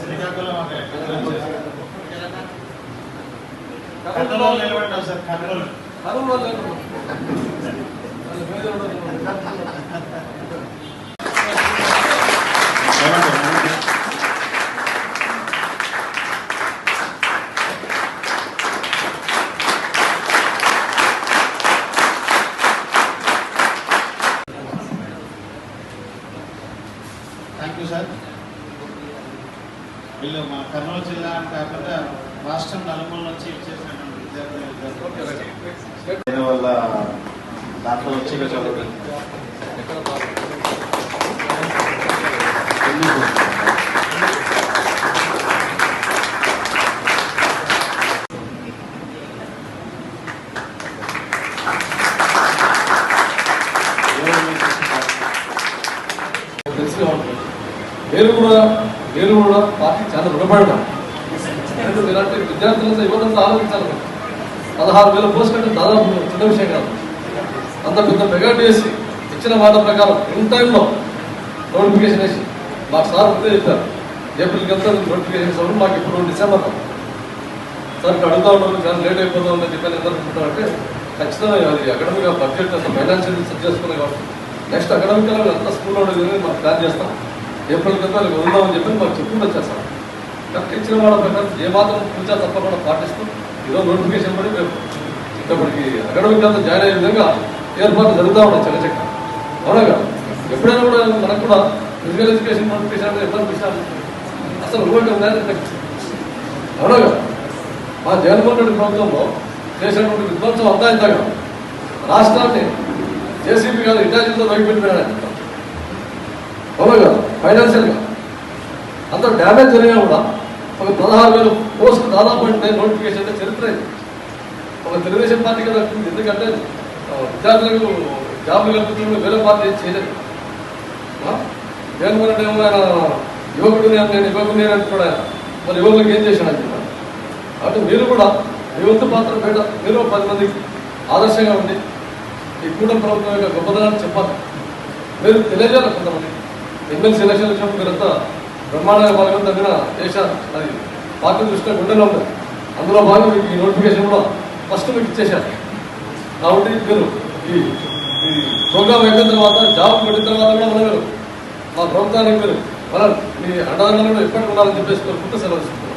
శ్రీకాకుళం కర్నూలు నిలబడ్డాం సార్ కర్నూలు ఏమంటారు? Thank you sir వీళ్ళు మా కర్నూలు జిల్లా అని కాకుండా రాష్ట్రం నలుమూల నుంచి ఇచ్చేసినటువంటి విద్యార్థులు వాళ్ళ దాంట్లో వచ్చి చదువు ఎవరు నేను కూడా నేను కూడా పార్టీ చాలా రుణపడ్డాను ఇలాంటి విద్యార్థులతో యువతంతా ఆలోచించాలి పదహారు వేల పోస్ట్ కంటే దాదాపు చిన్న విషయం కాదు. అంత పెద్ద మెగా చేసి ఇచ్చిన మాట ప్రకారం ఇన్ టైంలో నోటిఫికేషన్ వేసి మాకు సార్ ముందే చెప్పారు. ఏప్రిల్కి అంతా నోటిఫికేషన్ ఇస్తాము మాకు ఇప్పుడు డిసెంబర్ సార్ ఇక్కడ అడుగుతా ఉన్నాను చాలా లేట్ అయిపోతా ఉందని చెప్పి ఎంత అనుకుంటారంటే ఖచ్చితంగా అది అకాడమిక్గా బడ్జెట్ అసలు ఫైనాన్షియల్ సెట్ చేసుకున్నాయి కాబట్టి. నెక్స్ట్ అకాడమిక్ అంతా స్కూల్లో ఉండేది మనం ప్లాన్ చేస్తాం. ఏప్రిల్ కింద వదులుదామని చెప్పి మాకు చెప్పుకుంటూ వచ్చేస్తాం కరెక్ట్ ఇచ్చిన వాళ్ళ ప్రకారం ఏమాత్రం మాత్రం పూజ తప్పకుండా పాటిస్తూ ఈరోజు నోటిఫికేషన్ పడి మేము ఇప్పటికి అకాడమిక్ అంతా జాయిన్ అయ్యే విధంగా ఏర్పాట్లు జరుగుతూ ఉన్నాయి చకచక్క అవునా కదా? ఎప్పుడైనా కూడా మనకు కూడా ఫిజికల్ ఎడ్యుకేషన్ నోటిఫికేషన్ అంటే ఎప్పుడు విషయాలు అసలు ఊరికి ఉందని అవునా కదా? మా జగన్మోహన్ రెడ్డి ప్రభుత్వంలో చేసినటువంటి విధ్వంసం అంతా ఇంతగా రాష్ట్రాన్ని జేసీబీ గారు ఇంటాలిజెన్స్తో వైపెట్టిపోయాడు అవునా ఫైనాన్షియల్గా అంత డ్యామేజ్ జరిగినా కూడా ఒక పదహారు వేల పోస్ట్ దాదాపు అంటే నోటిఫికేషన్ అంటే చరిత్ర ఇది. ఒక తెలుగుదేశం పార్టీ కదా వచ్చింది. ఎందుకంటే విద్యార్థులకు జాబులు కల్పించడం వేరే పార్టీ చేయలేదు ఆ? జగన్మోహన్ రెడ్డి ఏమో ఆయన యువకుడు నేను నేను యువకుడు నేను అంటున్నాడు ఆయన మరి యువకులకు ఏం చేశాను అని చెప్పాను కాబట్టి మీరు కూడా మీ వంతు పాత్ర బయట మీరు పది మందికి ఆదర్శంగా ఉండి ఈ కూటమి ప్రభుత్వం యొక్క గొప్పదనాన్ని చెప్పాలి మీరు తెలియజేయాలి కొంతమంది ఎమ్మెల్సీ ఎలక్షన్ వచ్చినప్పుడు మీరంతా బ్రహ్మాండంగా పాల్గొని దగ్గర దేశ అది పార్టీ దృష్టిలో గుండెలో ఉంది. అందులో భాగంగా మీకు ఈ నోటిఫికేషన్ కూడా ఫస్ట్ మీకు ఇచ్చేశారు. కాబట్టి మీరు ఈ ఈ ప్రోగ్రామ్ అయిపోయిన తర్వాత జాబ్ పెట్టిన తర్వాత కూడా మనం మా ప్రభుత్వానికి మీరు మన మీ అండదండలు ఎప్పటికి ఉండాలని చెప్పేసి కోరుకుంటూ సెలవు